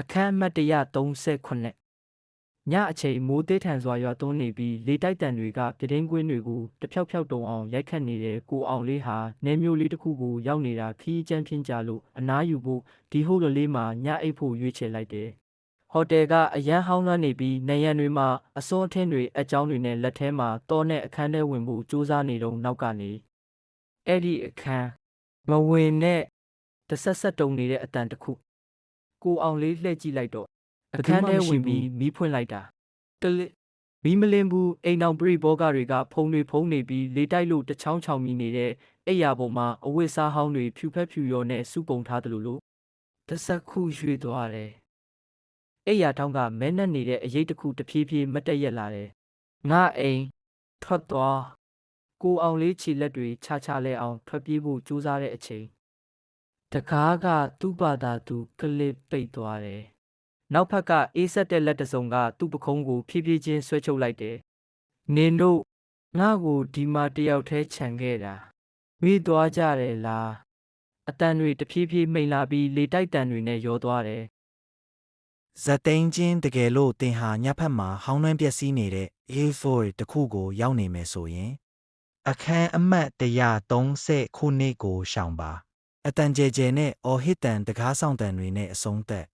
အခန်းအမှတ်138ညအချိန်မိုးသေးထန်စွာရွာသွန်းနေပြီးလေတိုက်တံတွေကပြတင်းကွင်းတွေကိုတဖြောက်ဖြောက်တုံအောင်ရိုက်ခတ်နေတဲ့ကိုအောင်လေးဟာနေမျိုးလေးတစ်ခုကိုရောက်နေတာခီးကျန်းဖြင်းကြလို့အနားယူဖို့ဒီဟိုလိုလေးမှာညအိတ်ဖို့ရွေးချယ်လိုက်တယ်ဟိုတယ်ကအရန်ဟောင်းလွှမ်းနေပြီးနေရန်တွေမှာအစောအထင်းတွေအကြောင်းတွေနဲ့လက်ထဲမှာတောနဲ့အခန်းထဲဝင်ဖို့စူးစမ်းနေတော့နောက်ကနေအဲ့ဒီအခန်းမဝင်နဲ့တဆက်ဆက်တုံနေတဲ့အတန်တစ်ခု ကိုအောင်လေးလှည့်ကြည့်လိုက်တော့အခန်းထဲဝင်ပြီးမီးဖွင့်လိုက်တာတလစ်မီးမလင်းဘူးအိမ်အောင်ပရိဘောဂတွေကဖုံတွေဖုံးနေပြီးလေတိုက်လို့တချောင်းချောင်မိနေတဲ့အိယာပေါ်မှာအဝတ်စားဟောင်းတွေဖြူဖက်ဖြူရောနဲ့စုပုံထားတယ်လို့လို့တဆက်ခုရွှေ့သွားတယ်အိယာထောင်းကမဲနဲ့နေတဲ့အရေးတစ်ခုတဖြည်းဖြည်းမတ်တက်ရက်လာတယ်ငါအိမ်ထွက်သွားကိုအောင်လေးခြေလက်တွေခြားခြားလဲအောင်ထွက်ပြေးဖို့ကြိုးစားတဲ့အချိန် တကားကသူ့ဘာသာသူကလစ်ပိတ်သွားတယ်။နောက်ဖက်ကအေးဆက်တဲ့လက်တစ်စုံကသူ့ပခုံးကိုဖြည်းဖြည်းချင်းဆွဲချုပ်လိုက်တယ်။နင်တို့ငါ့ကိုဒီမှာတယောက်တည်းခြံခဲ့တာ။မိသွားကြတယ်လား။အတန်တွေတဖြည်းဖြည်းမိန်လာပြီးလေတိုက်တန်တွေနဲ့ရောသွားတယ်ဇက်သိန်းချင်းတကယ်လို့တင်ဟာညက်ဖက်မှာဟောင်းနှွမ်းပျက်စီးနေတဲ့ A4 တစ်ခုကိုရောက်နေမယ်ဆိုရင် အခန်းအမှတ်130ခုနှစ်ကိုရှောင်ပါ အတန်ကျဲကျဲနဲ့အော်ဟစ်တန်တကားဆောင်တန်တွေနဲ့အဆုံးသက်